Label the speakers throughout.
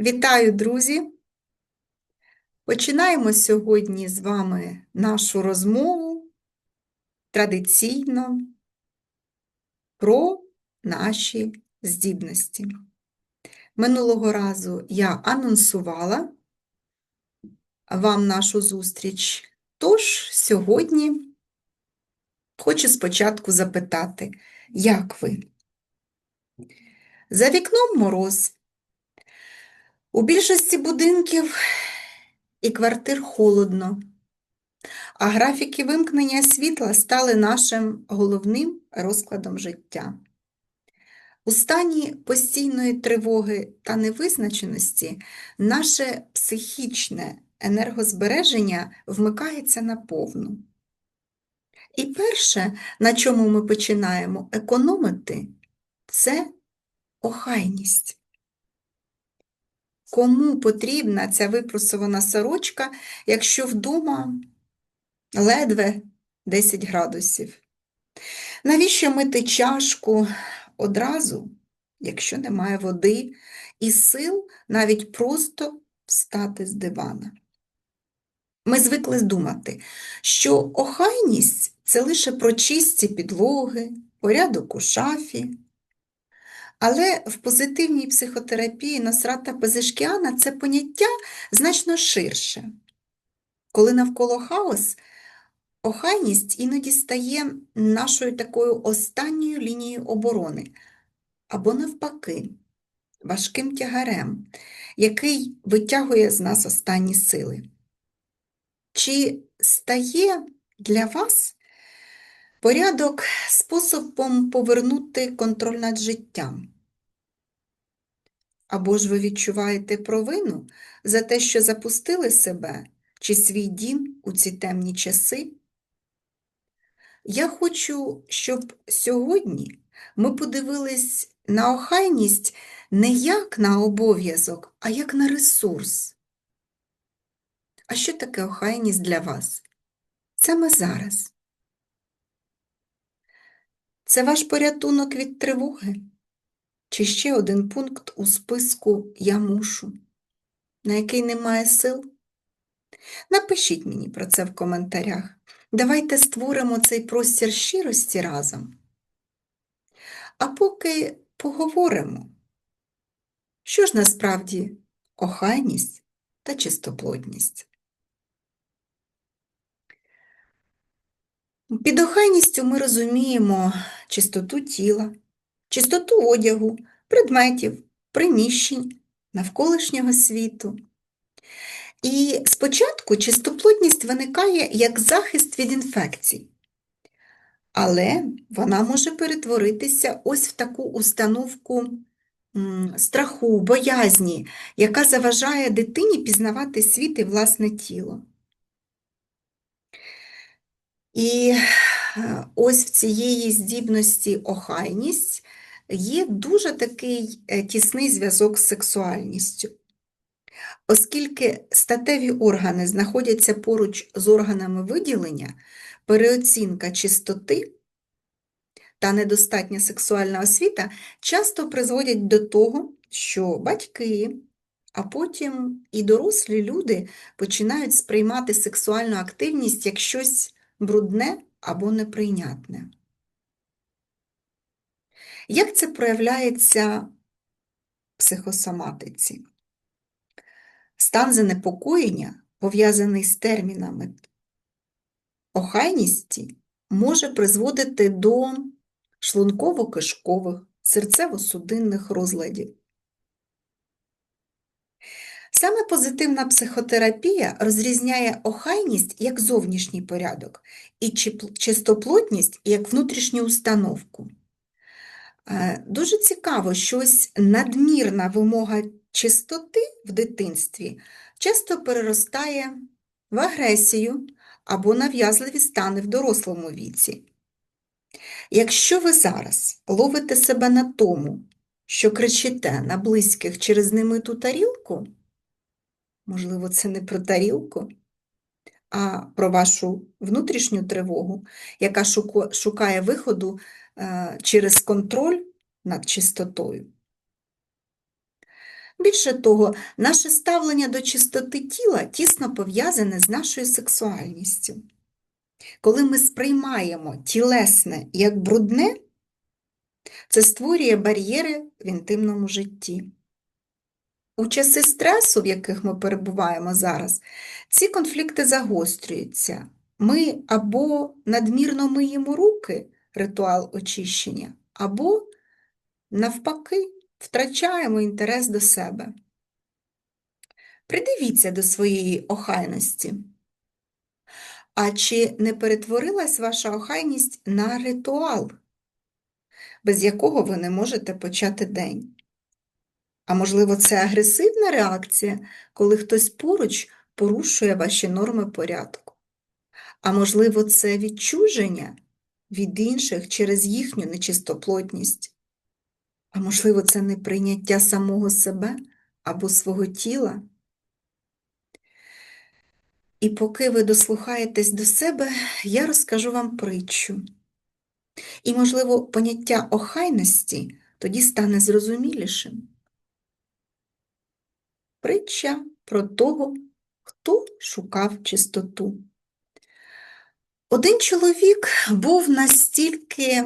Speaker 1: Вітаю, друзі! Починаємо сьогодні з вами нашу розмову традиційно про наші здібності. Минулого разу я анонсувала вам нашу зустріч, тож сьогодні хочу спочатку запитати, як ви? За вікном мороз. У більшості будинків і квартир холодно, а графіки вимкнення світла стали нашим головним розкладом життя. У стані постійної тривоги та невизначеності наше психічне енергозбереження вмикається наповну. І перше, на чому ми починаємо економити, це охайність. Кому потрібна ця випросована сорочка, якщо вдома ледве 10 градусів? Навіщо мити чашку одразу, якщо немає води, і сил навіть просто встати з дивана? Ми звикли думати, що охайність це лише про чисті підлоги, порядок у шафі. Але в позитивній психотерапії Носрата Пезешкіана це поняття значно ширше. Коли навколо хаос, охайність іноді стає нашою такою останньою лінією оборони, або, навпаки, важким тягарем, який витягує з нас останні сили. Чи стає для вас Порядок способом повернути контроль над життям. Або ж ви відчуваєте провину за те, що запустили себе чи свій дім у ці темні часи? Я хочу, щоб сьогодні ми подивились на охайність не як на обов'язок, а як на ресурс. А що таке охайність для вас? Саме зараз. Це ваш порятунок від тривоги? Чи ще один пункт у списку Я мушу, на який немає сил? Напишіть мені про це в коментарях. Давайте створимо цей простір щирості разом. А поки поговоримо, що ж насправді охайність та чистоплотність. Під охайністю ми розуміємо чистоту тіла, чистоту одягу, предметів, приміщень, навколишнього світу. І спочатку чистоплотність виникає як захист від інфекцій. Але вона може перетворитися ось в таку установку страху, боязні, яка заважає дитині пізнавати світ і власне тіло. І е, ось в цієї здібності охайність є дуже такий е, тісний зв'язок з сексуальністю. Оскільки статеві органи знаходяться поруч з органами виділення, переоцінка чистоти та недостатня сексуальна освіта часто призводять до того, що батьки, а потім і дорослі люди починають сприймати сексуальну активність як щось брудне або неприйнятне. Як це проявляється в психосоматиці? Стан занепокоєння, пов'язаний з термінами охайністі, може призводити до шлунково-кишкових, серцево-судинних розладів. Саме позитивна психотерапія розрізняє охайність як зовнішній порядок і чистоплотність як внутрішню установку. Е, дуже цікаво, що ось надмірна вимога чистоти в дитинстві часто переростає в агресію або нав'язливі стани в дорослому віці. Якщо ви зараз ловите себе на тому, що кричите на близьких через немиту тарілку, Можливо, це не про тарілку, а про вашу внутрішню тривогу, яка шукає виходу е, через контроль над чистотою. Більше того, наше ставлення до чистоти тіла тісно пов'язане з нашою сексуальністю. Коли ми сприймаємо тілесне як брудне, це створює бар'єри в інтимному житті. У часи стресу, в яких ми перебуваємо зараз, ці конфлікти загострюються. Ми або надмірно миємо руки, ритуал очищення, або, навпаки, втрачаємо інтерес до себе. Придивіться до своєї охайності. А чи не перетворилась ваша охайність на ритуал, без якого ви не можете почати день? А можливо, це агресивна реакція, коли хтось поруч порушує ваші норми порядку? А можливо, це відчуження від інших через їхню нечистоплотність? А можливо, це неприйняття самого себе або свого тіла? І поки ви дослухаєтесь до себе, я розкажу вам притчу. І, можливо, поняття охайності тоді стане зрозумілішим. Притча про того, хто шукав чистоту. Один чоловік був настільки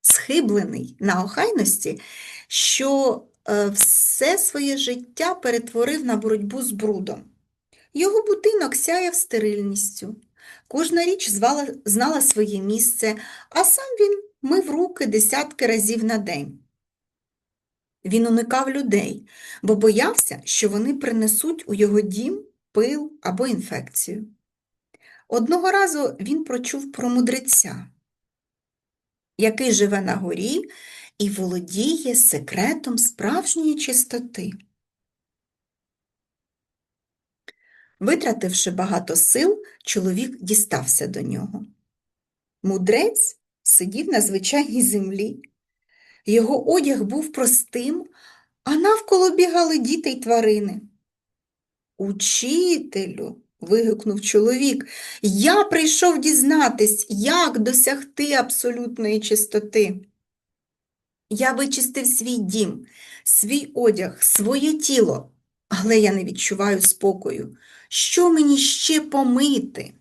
Speaker 1: схиблений на охайності, що е, все своє життя перетворив на боротьбу з брудом. Його будинок сяяв стерильністю. Кожна річ звала, знала своє місце, а сам він мив руки десятки разів на день. Він уникав людей, бо боявся, що вони принесуть у його дім пил або інфекцію. Одного разу він прочув про мудреця, який живе на горі і володіє секретом справжньої чистоти. Витративши багато сил, чоловік дістався до нього. Мудрець сидів на звичайній землі. Його одяг був простим, а навколо бігали діти й тварини. Учителю, вигукнув чоловік, я прийшов дізнатись, як досягти абсолютної чистоти. Я вичистив свій дім, свій одяг, своє тіло, але я не відчуваю спокою. Що мені ще помити?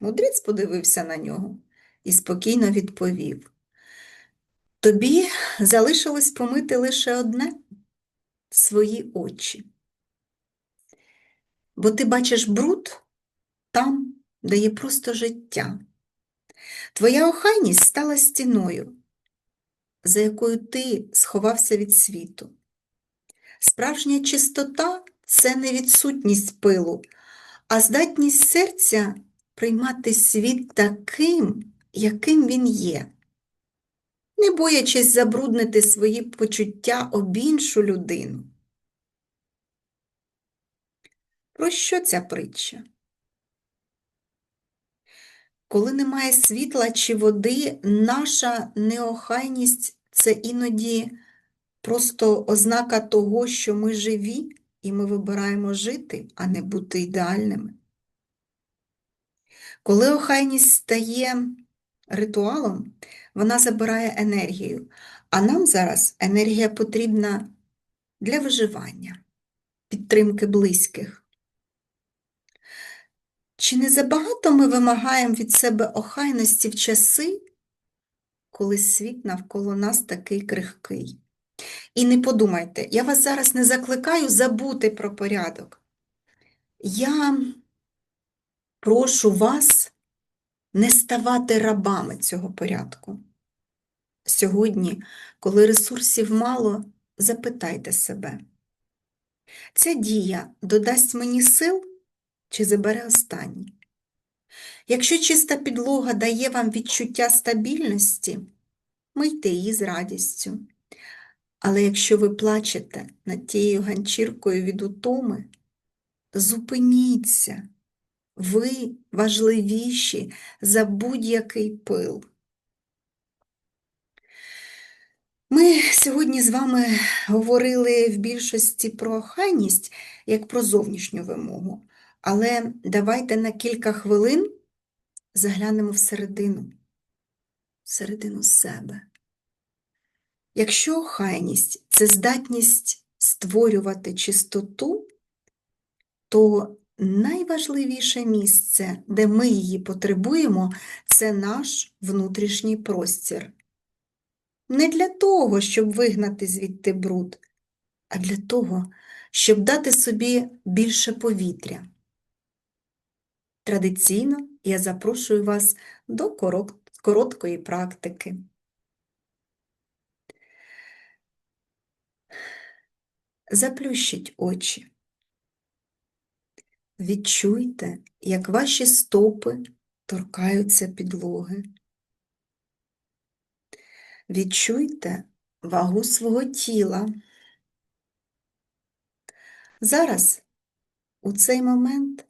Speaker 1: Мудрець подивився на нього і спокійно відповів. Тобі залишилось помити лише одне свої очі. Бо ти бачиш бруд там, де є просто життя. Твоя охайність стала стіною, за якою ти сховався від світу. Справжня чистота це не відсутність пилу, а здатність серця приймати світ таким, яким він є, не боячись забруднити свої почуття об іншу людину. Про що ця притча? Коли немає світла чи води, наша неохайність це іноді просто ознака того, що ми живі і ми вибираємо жити, а не бути ідеальними. Коли охайність стає ритуалом, вона забирає енергію, а нам зараз енергія потрібна для виживання, підтримки близьких. Чи не забагато ми вимагаємо від себе охайності в часи, коли світ навколо нас такий крихкий? І не подумайте, я вас зараз не закликаю забути про порядок. Я прошу вас не ставати рабами цього порядку. Сьогодні, коли ресурсів мало, запитайте себе, ця дія додасть мені сил чи забере останні? Якщо чиста підлога дає вам відчуття стабільності, мийте її з радістю. Але якщо ви плачете над тією ганчіркою від утоми, зупиніться, ви важливіші за будь-який пил. Ми сьогодні з вами говорили в більшості про охайність як про зовнішню вимогу, але давайте на кілька хвилин заглянемо всередину, всередину себе. Якщо охайність це здатність створювати чистоту, то найважливіше місце, де ми її потребуємо, це наш внутрішній простір. Не для того, щоб вигнати звідти бруд, а для того, щоб дати собі більше повітря. Традиційно я запрошую вас до короткої практики. Заплющіть очі. Відчуйте, як ваші стопи торкаються підлоги. Відчуйте вагу свого тіла. Зараз, у цей момент,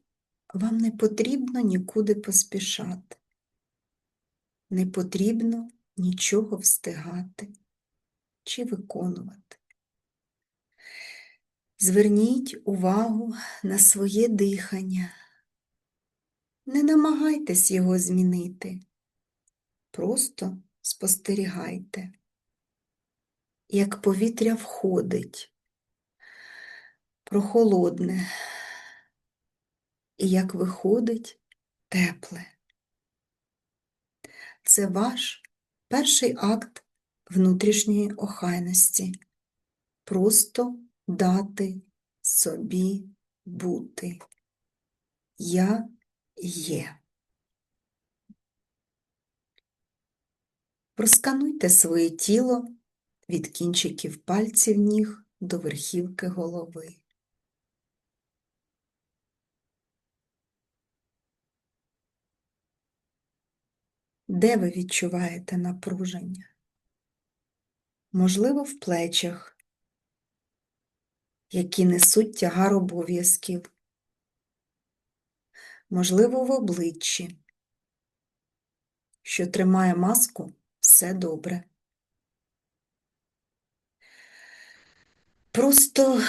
Speaker 1: вам не потрібно нікуди поспішати, не потрібно нічого встигати чи виконувати. Зверніть увагу на своє дихання. Не намагайтесь його змінити, просто спостерігайте, як повітря входить, прохолодне, і як виходить тепле. Це ваш перший акт внутрішньої охайності. Просто дати собі бути. Я є. Проскануйте своє тіло від кінчиків пальців ніг до верхівки голови. Де ви відчуваєте напруження? Можливо, в плечах, які несуть тягар обов'язків, можливо, в обличчі, що тримає маску все добре. Просто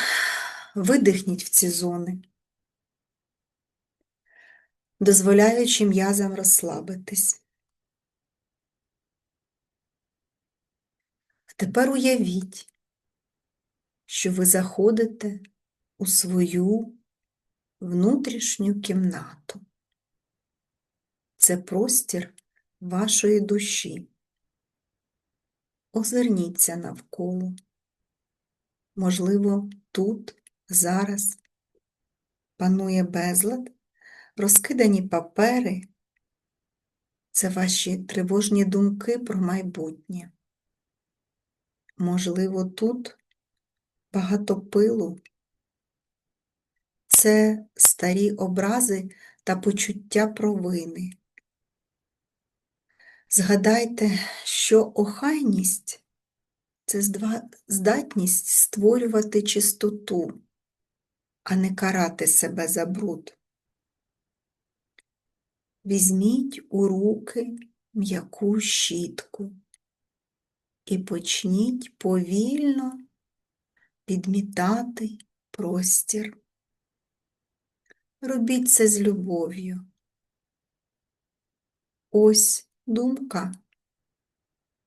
Speaker 1: видихніть в ці зони, дозволяючи м'язам розслабитись. Тепер уявіть, що ви заходите у свою внутрішню кімнату. Це простір вашої душі. Озирніться навколо. Можливо, тут, зараз панує безлад, розкидані папери. Це ваші тривожні думки про майбутнє. Можливо, тут багато пилу. Це старі образи та почуття провини. Згадайте, що охайність це здатність створювати чистоту, а не карати себе за бруд. Візьміть у руки м'яку щітку і почніть повільно підмітати простір. Робіть це з любов'ю. Ось думка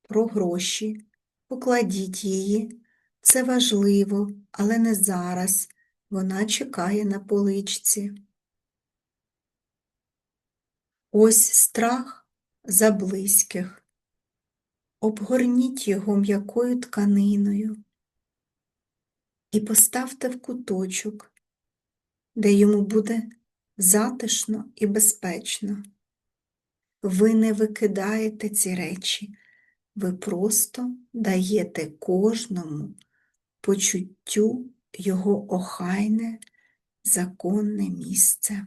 Speaker 1: про гроші. Покладіть її. Це важливо, але не зараз. Вона чекає на поличці. Ось страх за близьких. Обгорніть його м'якою тканиною і поставте в куточок, де йому буде затишно і безпечно. Ви не викидаєте ці речі, ви просто даєте кожному почуттю його охайне, законне місце.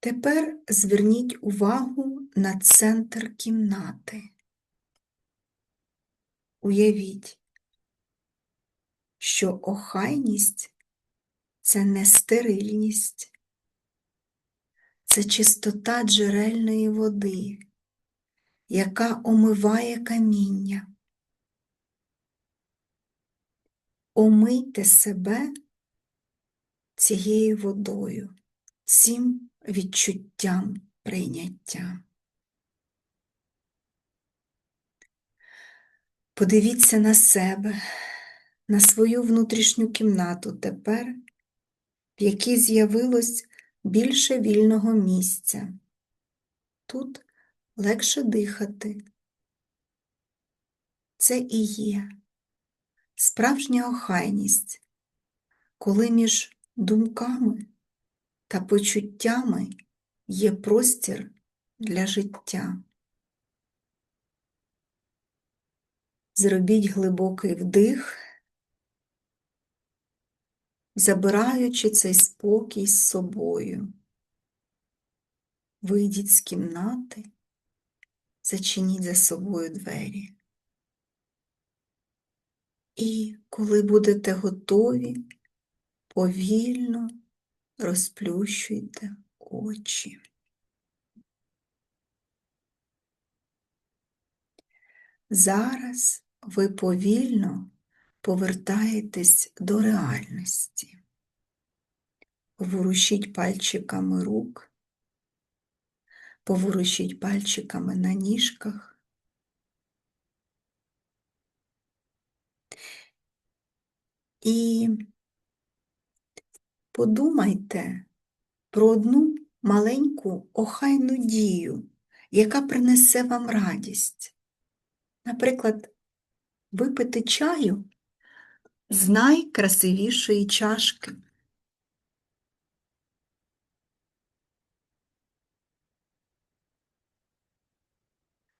Speaker 1: Тепер зверніть увагу на центр кімнати. Уявіть, що охайність це не стерильність, це чистота джерельної води, яка омиває каміння. Омийте себе цією водою, цим відчуттям прийняття. Подивіться на себе на свою внутрішню кімнату тепер, в якій з'явилось більше вільного місця. Тут легше дихати. Це і є справжня охайність, коли між думками та почуттями є простір для життя. Зробіть глибокий вдих, забираючи цей спокій з собою. Вийдіть з кімнати, зачиніть за собою двері. І коли будете готові, повільно розплющуйте очі. Зараз ви повільно повертаєтесь до реальності. Поворушіть пальчиками рук, поворушіть пальчиками на ніжках. І подумайте про одну маленьку охайну дію, яка принесе вам радість. Наприклад, випити чаю з найкрасивішої чашки.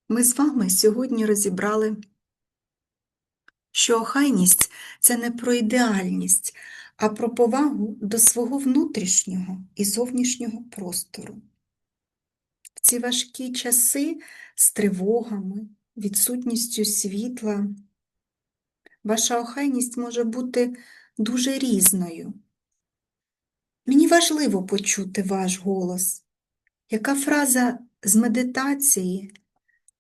Speaker 1: Ми з вами сьогодні розібрали, що охайність це не про ідеальність, а про повагу до свого внутрішнього і зовнішнього простору. В ці важкі часи з тривогами, відсутністю світла, ваша охайність може бути дуже різною. Мені важливо почути ваш голос. Яка фраза з медитації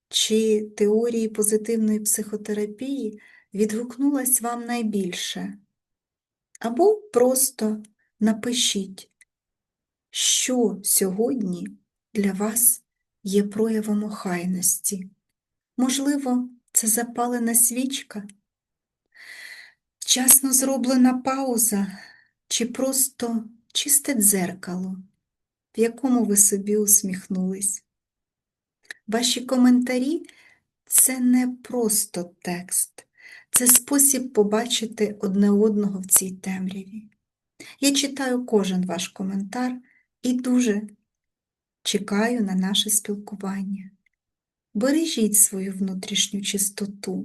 Speaker 1: чи теорії позитивної психотерапії відгукнулась вам найбільше? Або просто напишіть, що сьогодні для вас є проявом охайності. Можливо, це запалена свічка, вчасно зроблена пауза чи просто чисте дзеркало, в якому ви собі усміхнулись. Ваші коментарі це не просто текст, це спосіб побачити одне одного в цій темряві. Я читаю кожен ваш коментар і дуже чекаю на наше спілкування. Бережіть свою внутрішню чистоту